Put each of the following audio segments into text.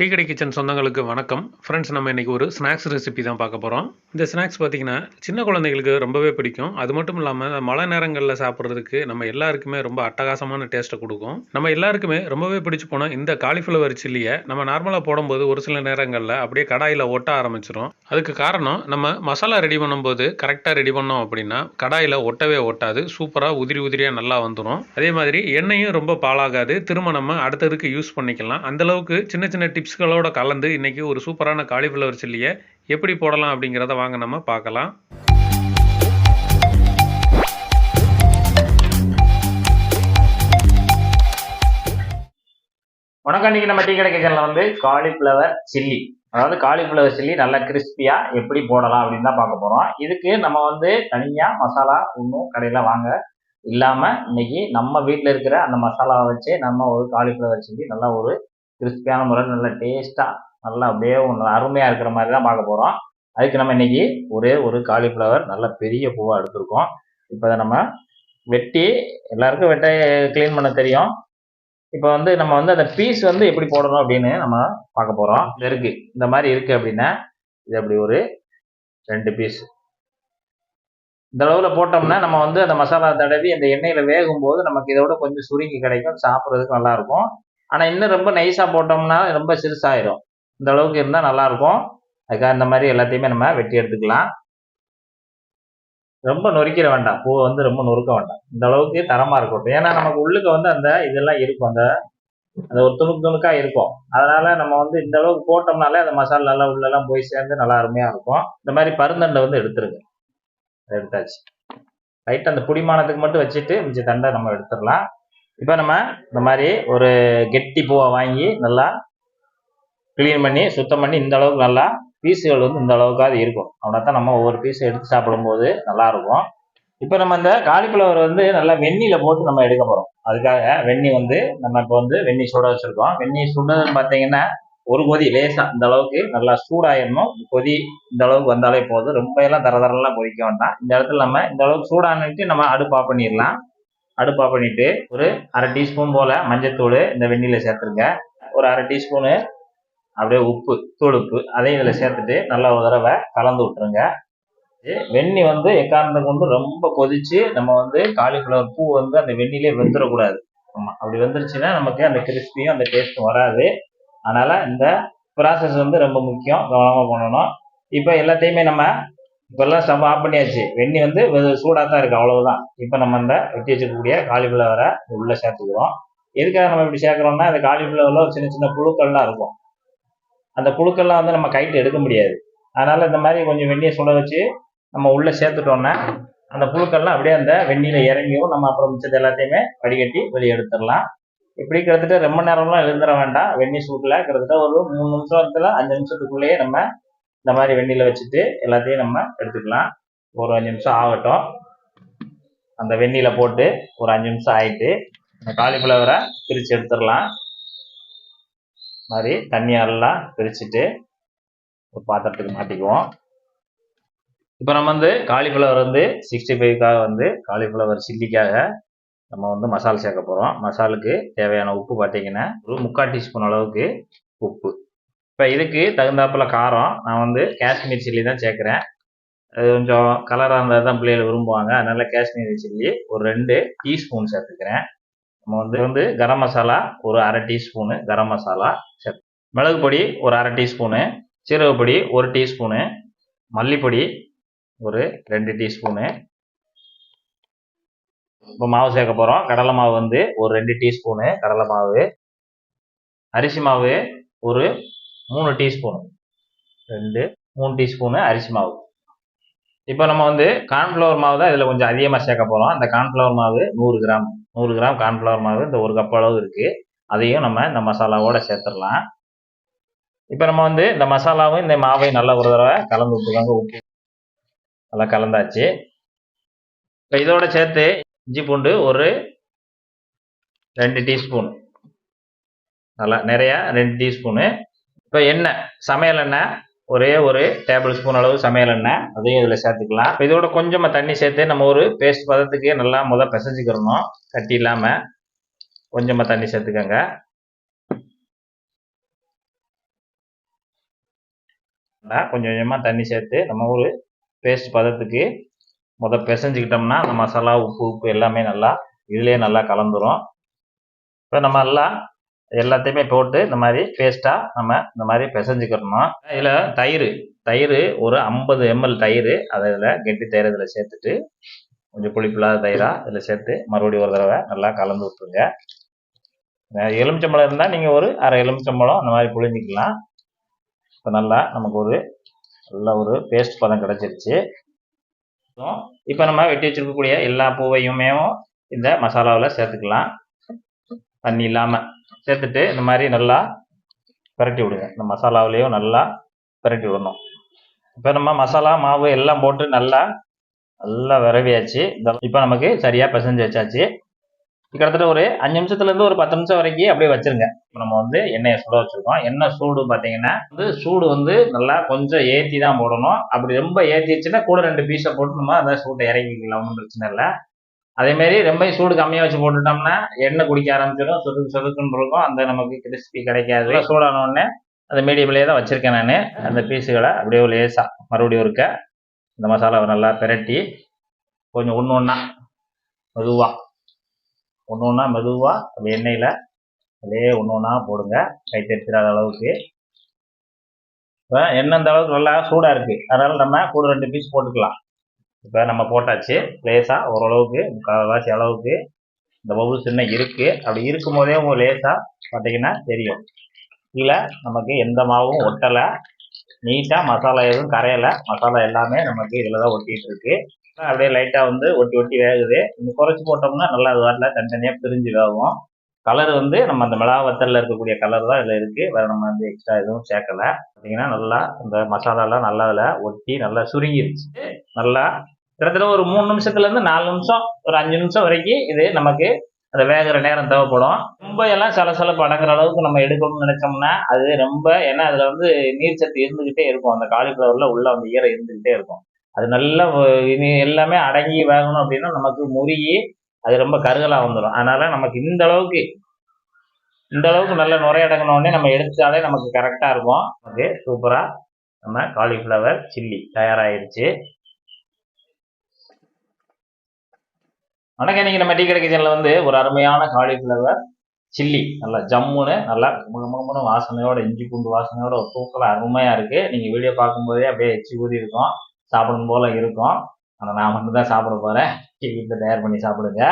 டீக்கடை கிச்சன் சொந்தங்களுக்கு வணக்கம். ஃப்ரெண்ட்ஸ் நம்ம இன்றைக்கி ஒரு ஸ்நாக்ஸ் ரெசிபி தான் பார்க்க போகிறோம் இந்த ஸ்நாக்ஸ் பார்த்திங்கன்னா சின்ன குழந்தைங்களுக்கு ரொம்பவே பிடிக்கும். அது மட்டும் இல்லாமல் மழை நேரங்களில் சாப்பிட்றதுக்கு நம்ம எல்லாருக்குமே ரொம்ப அட்டகாசமான டேஸ்ட்டை கொடுக்கும். நம்ம எல்லாருக்குமே ரொம்பவே பிடிச்சி போன இந்த காலிஃப்ளவர் சில்லியை நம்ம நார்மலாக போடும்போது ஒரு சில நேரங்களில் அப்படியே கடாயில் ஒட்ட ஆரம்பிச்சிடும் அதுக்கு காரணம் நம்ம மசாலா ரெடி பண்ணும்போது கரெக்டாக ரெடி பண்ணோம் அப்படின்னா கடாயில் ஒட்டவே ஒட்டாது. சூப்பராக உதிரி உதிரியாக நல்லா வந்துடும் அதே மாதிரி எண்ணெயும் ரொம்ப பாழாகாது. திரும்ப நம்ம அடுத்ததுக்கு யூஸ் பண்ணிக்கலாம். அந்தளவுக்கு சின்ன சின்ன டிப்ஸ்களோட கலந்து இன்றைக்கி ஒரு சூப்பரான காலிஃப்ளவர் சில்லியை எப்படி போடலாம் அப்படிங்கிறத வாங்க நம்ம பார்க்கலாம். வணக்கம். இன்னைக்கு நம்ம டீ கடை கிச்சனில் வந்து காலிஃப்ளவர் சில்லி அதாவது காலிஃப்ளவர் சில்லி நல்லா கிறிஸ்பியாக எப்படி போடலாம் அப்படின்னு தான் பார்க்க போகிறோம் இதுக்கு நம்ம வந்து தனியாக மசாலா ஒன்றும் கடையில் வாங்க. இல்லாமல் இன்னைக்கு நம்ம வீட்டில் இருக்கிற அந்த மசாலாவை வச்சு நம்ம ஒரு காலிஃப்ளவர் சில்லி நல்லா ஒரு கிறிஸ்பியான முறை நல்ல டேஸ்ட்டாக நல்லா அப்படியே நல்லா அருமையாக இருக்கிற மாதிரி தான் பார்க்க போகிறோம் அதுக்கு நம்ம இன்னைக்கு ஒரே ஒரு காலிஃப்ளவர் நல்ல பெரிய பூவாக எடுத்திருக்கோம். இப்போ அதை நம்ம வெட்டி எல்லாருக்கும் வெட்ட க்ளீன் பண்ண தெரியும். இப்போ வந்து நம்ம வந்து அந்த பீஸ் வந்து எப்படி போடணும் அப்படின்னு நம்ம பார்க்க போகிறோம் இது இருக்குது இந்த மாதிரி இருக்குது அப்படின்னா இது அப்படி ஒரு ரெண்டு பீஸ் இந்த அளவில் போட்டோம்னா நம்ம வந்து அந்த மசாலா தடவி அந்த எண்ணெயில் வேகும் போது நமக்கு இதோட கொஞ்சம் சுருங்கி கிடைக்கும். சாப்பிட்றதுக்கு நல்லாயிருக்கும் ஆனால் இன்னும் ரொம்ப நைஸாக போட்டோம்னா ரொம்ப சிறுசாயிரும். இந்த அளவுக்கு இருந்தால் நல்லாயிருக்கும். அதுக்காக இந்த மாதிரி எல்லாத்தையுமே நம்ம வெட்டி எடுத்துக்கலாம். ரொம்ப நொறுக்கிற வேண்டாம். பூவை வந்து ரொம்ப நொறுக்க வேண்டாம். இந்த அளவுக்கு தரமாக இருக்கட்டும். ஏன்னா நமக்கு உள்ளுக்கு வந்து அந்த இதெல்லாம் இருக்கும். அந்த அந்த ஒரு துணுக்கு துணுக்காக இருக்கும். அதனால நம்ம வந்து இந்த அளவுக்கு போட்டோம்னாலே அந்த மசாலா நல்லா உள்ளெல்லாம் போய் சேர்ந்து நல்லா அருமையாக இருக்கும். இந்த மாதிரி பருந்தண்டை வந்து எடுத்துருங்க. எடுத்தாச்சு. ரைட் அந்த புடிமானத்துக்கு மட்டும் வச்சுட்டு மிச்ச தண்டை நம்ம எடுத்துடலாம். இப்போ நம்ம இந்த மாதிரி ஒரு கெட்டி பூவை வாங்கி நல்லா க்ளீன் பண்ணி சுத்தம் பண்ணி இந்த அளவுக்கு நல்லா பீஸுகள் வந்து இந்த அளவுக்காவது இருக்கும். அவனை தான் நம்ம ஒவ்வொரு பீஸும் எடுத்து சாப்பிடும்போது நல்லா இருக்கும். இப்போ நம்ம இந்த காலிஃப்ளவர் வந்து நல்லா வெந்நியில் போட்டு நம்ம எடுக்க போகிறோம் அதுக்காக வெந்நி வந்து நம்ம இப்போ வந்து வெந்நி சுட வச்சுருக்கோம். வெந்நி சுடுறதுன்னு பார்த்தீங்கன்னா ஒரு கொதி லேசாக இந்த அளவுக்கு நல்லா சூடாயிடணும் கொதி இந்த அளவுக்கு வந்தாலே போதும். ரொம்ப எல்லாம் தர தரலாம் கொதிக்க வேண்டாம். இந்த இடத்துல நம்ம இந்த அளவுக்கு சூடானிட்டு நம்ம அடுப்பு ஆஃப் பண்ணிடலாம். அடுப்பாக பண்ணிட்டு ஒரு அரை டீஸ்பூன் போல் மஞ்சத்தூள் இந்த வெந்நியில் சேர்த்துருங்க. ஒரு அரை டீஸ்பூனு அப்படியே உப்பு தூள் உப்பு அதையும் இதில் சேர்த்துட்டு நல்லா ஒரு தடவை கலந்து விட்டுருங்க. வெண்ணி வந்து எக்காரணத்தை கொண்டு ரொம்ப கொதிச்சு நம்ம வந்து காலிஃப்ளவர் பூ வந்து அந்த வெண்ணிலே வெந்துடக்கூடாது ஆமாம் அப்படி வந்துருச்சுன்னா நமக்கு அந்த கிறிஸ்பியும் அந்த டேஸ்ட்டும் வராது. அதனால் இந்த ப்ராசஸ் வந்து ரொம்ப முக்கியம். கவனமாக பண்ணணும். இப்போ எல்லாத்தையுமே நம்ம இப்போல்லாம் ஸ்டவ் ஆஃப் பண்ணியாச்சு. வெண்ணி வந்து சூடாக தான் இருக்குது அவ்வளவுதான். இப்போ நம்ம இந்த வெட்டி வச்சுக்கக்கூடிய காலிஃப்ளவரை உள்ளே சேர்த்துக்கிறோம். எதுக்காக நம்ம இப்படி சேர்க்குறோம்னா அந்த காலிஃப்ளவரில் ஒரு சின்ன சின்ன புழுக்கள்லாம் இருக்கும். அந்த புழுக்கள்லாம் வந்து நம்ம கைட்டு எடுக்க முடியாது. அதனால் இந்த மாதிரி கொஞ்சம் வெந்நியை சுட வச்சு நம்ம உள்ளே சேர்த்துட்டோன்னா அந்த புழுக்கள்லாம் அப்படியே அந்த வெந்நியில் இறங்கியும் நம்ம அப்புறம் மிச்சத்தை எல்லாத்தையுமே வடிகட்டி வெளியே எடுத்துடலாம். இப்படி கிட்டத்தட்ட ரொம்ப நேரம்லாம் எழுந்துட வேண்டாம். வெந்நீர் சூட்டில் கிட்டத்தட்ட ஒரு மூணு நிமிஷத்துல அஞ்சு நிமிஷத்துக்குள்ளேயே நம்ம இந்த மாதிரி வெந்நியில் வச்சுட்டு எல்லாத்தையும் நம்ம எடுத்துக்கலாம். ஒரு அஞ்சு நிமிஷம் ஆகட்டும். அந்த வெந்நியில் போட்டு ஒரு அஞ்சு நிமிஷம் ஆயிட்டு இந்த காலிஃப்ளவரை பிரித்து எடுத்துடலாம். மாதிரி தண்ணியாரெல்லாம் பிரிச்சுட்டு ஒரு பாத்திரத்துக்கு மாட்டிக்குவோம். இப்போ நம்ம வந்து காலிஃப்ளவர் வந்து சிக்ஸ்டி ஃபைவ்க்காக வந்து காலிஃப்ளவர் சில்லிக்காக நம்ம வந்து மசால் சேர்க்க போகிறோம் மசாலுக்கு தேவையான உப்பு பார்த்தீங்கன்னா ஒரு முக்கால் டீஸ்பூன் அளவுக்கு உப்பு. இப்போ இதுக்கு தகுந்தாப்பில் காரம். நான் வந்து காஷ்மீர் சில்லி தான் சேர்க்குறேன். அது கொஞ்சம் கலராக இருந்தால் தான் பிள்ளைகள் விரும்புவாங்க. அதனால் காஷ்மீரி சில்லி ஒரு ரெண்டு டீஸ்பூன் சேர்த்துக்கிறேன். நம்ம வந்து வந்து கரம் மசாலா ஒரு அரை டீஸ்பூனு கரம் மசாலா சேர்த்து மிளகு பொடி ஒரு அரை டீஸ்பூனு சீரகப்பொடி ஒரு டீஸ்பூனு மல்லிப்பொடி ஒரு ரெண்டு டீஸ்பூனு இப்போ மாவு சேர்க்க போகிறோம் கடலை மாவு வந்து ஒரு ரெண்டு டீஸ்பூனு கடலை மாவு. அரிசி மாவு ஒரு மூணு டீஸ்பூன். ரெண்டு மூணு டீஸ்பூனு அரிசி மாவு. இப்போ நம்ம வந்து கார்ன்ஃப்ளவர் மாவு தான் இதில் கொஞ்சம் அதிகமாக சேர்க்க போகிறோம் அந்த கார்ன்ஃப்ளவர் மாவு நூறு கிராம் நூறு கிராம் கார்ன்ஃப்ளவர் மாவு இந்த ஒரு கப் அளவு இருக்குது அதையும் நம்ம இந்த மசாலாவோட சேர்த்துடலாம். இப்போ நம்ம வந்து இந்த மசாலாவும் இந்த மாவையும் நல்லா ஒரு தடவை கலந்து விட்டுக்காங்க உப்பு நல்லா கலந்தாச்சு. இப்போ இதோட சேர்த்து இஞ்சி பூண்டு ஒரு ரெண்டு டீஸ்பூன். நல்லா நிறையா ரெண்டு டீஸ்பூனு. இப்போ எண்ணெய் சமையல் எண்ணெய் ஒரே ஒரு டேபிள் ஸ்பூன் அளவு சமையல் எண்ணெய் அதையும் இதில் சேர்த்துக்கலாம். இப்போ இதோட கொஞ்சமாக தண்ணி சேர்த்து நம்ம ஒரு பேஸ்ட் பதத்துக்கு நல்லா முதல் பிசைஞ்சிக்கிறணும் கட்டி இல்லாமல் கொஞ்சமாக தண்ணி சேர்த்துக்கோங்க. கொஞ்சம் கொஞ்சமாக தண்ணி சேர்த்து நம்ம ஒரு பேஸ்ட் பதத்துக்கு முத பிசைஞ்சுக்கிட்டோம்னா அந்த மசாலா உப்பு உப்பு எல்லாமே நல்லா இதுலேயே நல்லா கலந்துரும். இப்போ நம்ம எல்லாம் எல்லாத்தையுமே போட்டு இந்த மாதிரி பேஸ்ட்டாக நம்ம இந்த மாதிரி பிசைஞ்சுக்கிறணும். இதில் தயிர் தயிர் ஒரு ஐம்பது எம்எல் தயிர் அதை இதில் கெட்டி தயிர் இதில் சேர்த்துட்டு கொஞ்சம் புளிப்பில்லாத தயிராக இதில் சேர்த்து மறுபடியும் ஒரு தடவை நல்லா கலந்து விட்டுருங்க. எலுமிச்சம்பழம் இருந்தால் நீங்கள் ஒரு அரை எலுமிச்சம்பழம் அந்த மாதிரி புழிஞ்சிக்கலாம். இப்போ நல்லா நமக்கு ஒரு நல்ல ஒரு பேஸ்ட் பதம் கிடச்சிருச்சு. இப்போ நம்ம வெட்டி வச்சிருக்கக்கூடிய எல்லா பூவையுமே இந்த மசாலாவில் சேர்த்துக்கலாம். தண்ணி இல்லாமல் சேர்த்துட்டு இந்த மாதிரி நல்லா பிரட்டி விடுங்க. இந்த மசாலாவிலையும் நல்லா பரட்டி விடணும். இப்போ நம்ம மசாலா மாவு எல்லாம் போட்டு நல்லா நல்லா விரவியாச்சு. இப்போ நமக்கு சரியாக பிசைஞ்சு வச்சாச்சு. கிட்டத்தட்ட ஒரு அஞ்சு நிமிஷத்துலேருந்து ஒரு பத்து நிமிஷம் வரைக்கும் அப்படியே வச்சுருங்க. இப்போ நம்ம வந்து எண்ணெயை சுட வச்சுருக்கோம். எண்ணெய் சூடு பார்த்தீங்கன்னா வந்து சூடு வந்து நல்லா கொஞ்சம் ஏற்றி தான் போடணும். அப்படி ரொம்ப ஏற்றிடுச்சுன்னா கூட ரெண்டு பீஸை போட்டு நம்ம அந்த சூட்டை இறங்கிக்கலாம் ஒன்றும் பிரச்சனை இல்லை. அதேமாரி ரொம்ப சூடு கம்மியாக வச்சு போட்டுட்டோம்னா எண்ணெய் குடிக்க ஆரம்பிச்சிடும் சொதுக்கு சொதுக்குன்னு இருக்கும். அந்த நமக்கு கிறிஸ்பி கிடைக்காது. சூடான உடனே அந்த மீடியம்லேயே தான் வச்சுருக்கேன் நான். அந்த பீஸுகளை அப்படியே லேசாக மறுபடியும் இருக்க இந்த மசாலாவை நல்லா பிரட்டி கொஞ்சம் ஒன்று ஒன்றா மெதுவாக ஒன்று ஒன்றா மெதுவாக அந்த எண்ணெயில் அப்படியே ஒன்று ஒன்றா போடுங்க. கை தெரிச்சிடாத அளவுக்கு. இப்போ எண்ணெய் அந்த அளவுக்கு நல்லா சூடாக இருக்குது அதனால் நம்ம கூட ரெண்டு பீஸ் போட்டுக்கலாம். இப்போ நம்ம போட்டாச்சு லேசாக ஓரளவுக்கு முக்கால்வாசி அளவுக்கு இந்த பபுள்ஸ் இன்னும் இருக்குது அப்படி இருக்கும் போதே உங்கள் லேசாக பார்த்தீங்கன்னா தெரியும். இல்லை நமக்கு எந்த மாவும் ஒட்டலை. நீட்டாக மசாலா எதுவும் கரையலை. மசாலா எல்லாமே நமக்கு இதில் தான் ஒட்டிகிட்டு இருக்கு. அப்படியே லைட்டாக வந்து ஒட்டி ஒட்டி வேகுது. இன்னும் குறைச்சி போட்டோம்னா நல்லா அது வரல. தனித்தனியாக பிரிஞ்சு வேகும். கலர் வந்து நம்ம அந்த மிளகா வத்தலில் இருக்கக்கூடிய கலர் தான் இதில் இருக்குது வேறு நம்ம வந்து எக்ஸ்ட்ரா எதுவும் சேர்க்கலை. பார்த்தீங்கன்னா நல்லா இந்த மசாலாலாம் நல்லா அதில் ஒட்டி நல்லா சுருங்கிருச்சு. நல்லா கிட்டத்தட்ட ஒரு மூணு நிமிஷத்துலேருந்து நாலு நிமிஷம் ஒரு அஞ்சு நிமிஷம் வரைக்கும் இது நமக்கு அந்த வேகிற நேரம் தேவைப்படும். ரொம்ப எல்லாம் சலசலப்பு அடங்குற அளவுக்கு நம்ம எடுக்கணும்னு நினைச்சோம்னா அது ரொம்ப ஏன்னா அதில் வந்து நீர்ச்சத்து இருந்துக்கிட்டே இருக்கும். அந்த காலிஃப்ளவரில் உள்ள அந்த ஈரம் இருந்துக்கிட்டே இருக்கும். அது நல்லா இனி எல்லாமே அடங்கி வேகணும் அப்படின்னா நமக்கு முறியி அது ரொம்ப கருகலாக வந்துடும் அதனால நமக்கு இந்த அளவுக்கு இந்த அளவுக்கு நல்ல நுரையடங்கின நம்ம எடுத்தாலே நமக்கு கரெக்டாக இருக்கும். நமக்கு சூப்பராக நம்ம காலிஃப்ளவர் சில்லி தயாராகிருச்சு வணக்கம். இன்னைக்கு நம்ம டீ கடை கிச்சனில் வந்து ஒரு அருமையான காலிஃப்ளவர் சில்லி நல்லா ஜம்முன்னு நல்லா முகமுகமுன்னு வாசனையோட இஞ்சி பூண்டு வாசனையோட ஒரு தூக்கல அருமையாக இருக்குது நீங்கள் வீடியோ பார்க்கும்போதே அப்படியே எச்சி ஊதி இருக்கும். சாப்பிடும் போல் இருக்கும். ஆனால் நான் மட்டும் தான் சாப்பிட போகிறேன் வீட்டில் தயார் பண்ணி சாப்பிடுங்க.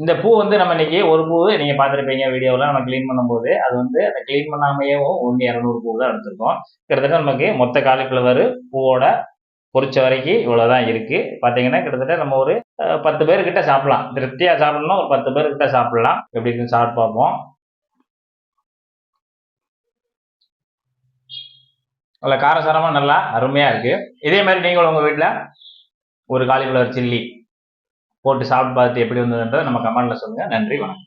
இந்த பூ வந்து நம்ம இன்னைக்கு ஒரு பூ நீங்கள் பார்த்துருப்பீங்க வீடியோவில். நம்ம க்ளீன் பண்ணும்போது அது வந்து அந்த க்ளீன் பண்ணாமையே ஒன்று இரநூறு பூ தான் எடுத்திருக்கோம். கிட்டத்தட்ட நமக்கு மொத்த காலிஃப்ளவர் பூவோட பொறிச்ச வரைக்கும் இவ்வளோதான் இருக்குது பார்த்தீங்கன்னா கிட்டத்தட்ட நம்ம ஒரு பத்து பேர்கிட்ட சாப்பிடலாம். திருப்தியாக சாப்பிடணும்னா ஒரு பத்து பேர்கிட்ட சாப்பிடலாம். எப்படி இருக்குன்னு சாப்பிட்டு பார்ப்போம். நல்ல காரசாரமாக நல்லா அருமையாக இருக்குது இதே மாதிரி நீங்களும் உங்கள் வீட்டில் ஒரு காலிஃப்ளவர் சில்லி போட்டு சாப்பிட்டு பார்த்து எப்படி வந்ததுன்றதை நம்ம கமெண்டில் சொல்லுங்கள் நன்றி வணக்கம்.